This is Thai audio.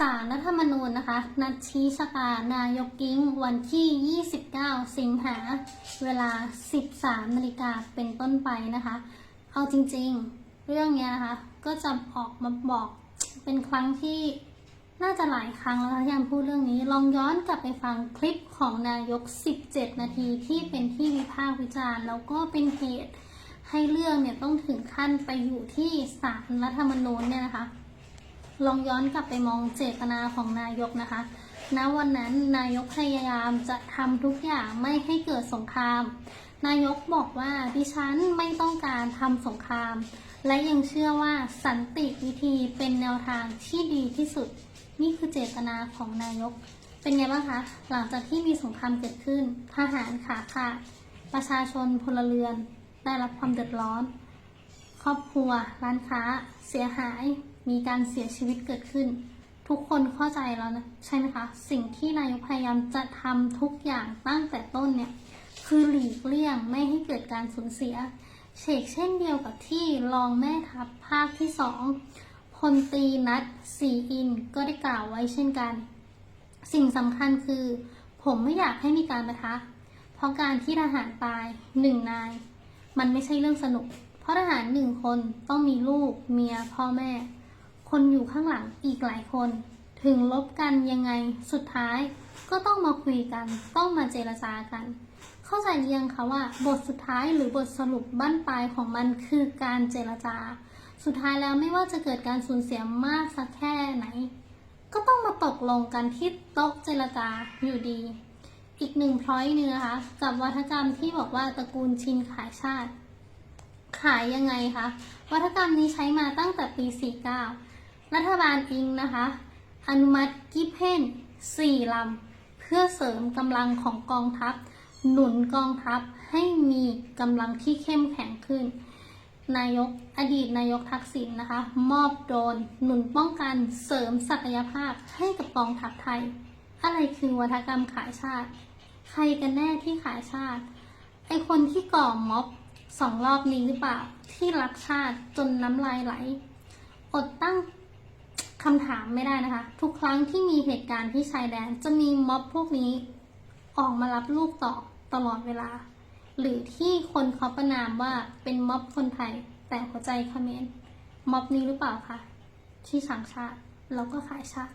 สารรัฐธรรมนูญนะคะ นัดชี้ชะตานายกกิ้งวันที่ 29 สิงหา เวลา 13นาฬิกาเป็นต้นไปนะคะ เอาจริงๆ เรื่องเนี้ยนะคะ ก็จะออกมาบอกเป็นครั้งที่น่าจะหลายครั้งแล้วที่ยามพูดเรื่องนี้ ลองย้อนกลับไปฟังคลิปของนายก 17 นาทีที่เป็นที่วิพากษ์วิจารณ์ แล้วก็เป็นเหตุให้เรื่องเนี่ยต้องถึงขั้นไปอยู่ที่ศาลรัฐธรรมนูญเนี่ยนะคะ ลองย้อนกลับไปมองเจตนาของนายกนะคะ ณ วันนั้นนายกพยายามจะทำทุกอย่างไม่ให้เกิดสงคราม นายกบอกว่าดิฉันไม่ต้องการทำสงคราม และยังเชื่อว่าสันติวิธีเป็นแนวทางที่ดีที่สุด นี่คือเจตนาของนายก เป็นไงบ้างคะ หลังจากที่มีสงครามเกิดขึ้น ทหารขาขาดประชาชนพลเรือน ได้รับความเดือดร้อน ครอบครัว ร้านค้า เสียหาย มีการเสียชีวิตเกิดขึ้น ทุกคนเข้าใจแล้วนะใช่ไหมคะ สิ่งที่นายกพยายามจะทำทุกอย่างตั้งแต่ต้นเนี่ย คือหลีกเลี่ยงไม่ให้เกิดการสูญเสียเชกเช่นเดียวกับที่รองแม่ทัพภาคที่สองพลตีนัดสีอินก็ได้กล่าวไว้เช่นกัน สิ่งสำคัญคือ ผมไม่อยากให้มีการประทะ เพราะการที่ทหารตายหนึ่งนาย มันไม่ใช่เรื่องสนุก ราะทหารหนึ่งคนต้องมีลูก เมีย พ่อแม่ คนอยู่ข้างหลังอีกหลายคน ถึงลบกันยังไงสุดท้าย ก็ต้องมาคุยกัน ต้องมาเจรจากัน เข้าใจหรือยังคะว่า บทสุดท้ายหรือบทสรุปบั้นปลายของมันคือการเจรจา สุดท้ายแล้วไม่ว่าจะเกิดการสูญเสียมากสักแค่ไหน ก็ต้องมาตกลงกันที่โต๊ะเจรจาอยู่ดี อีกหนึ่งพลอยนึงนะคะกับวัฒกรรมที่บอกว่าตระกูลชินขายชาติ ขายยังไงคะ วัฒกรรมนี้ใช้มาตั้งแต่ปี 49 รัฐบาลอิงนะคะ อนุมัติกิเพน4ลำ เพื่อเสริมกำลังของกองทัพ หนุนกองทัพให้มีกำลังที่เข้มแข็งขึ้น นายกอดีตนายกทักษิณนะคะ มอบโดนหนุนป้องกันเสริมศักยภาพให้กับกองทัพไทย อะไรคือวัฒกรรมขายชาติ ใครกันแน่ที่ขายชาติไอคนที่ก่อม็อบ สองรอบนี้หรือเปล่า ที่รักชาติจนน้ำลายไหล อดตั้งคำถามไม่ได้นะคะ ทุกครั้งที่มีเหตุการณ์ที่ชายแดนจะมีม็อบพวกนี้ ออกมารับลูกต่อตลอดเวลา หรือที่คนเขาประนามว่าเป็นม็อบคนไทย แต่หัวใจเขมรม็อบนี้หรือเปล่าคะที่สั่งชาติแล้วก็ขายชาติ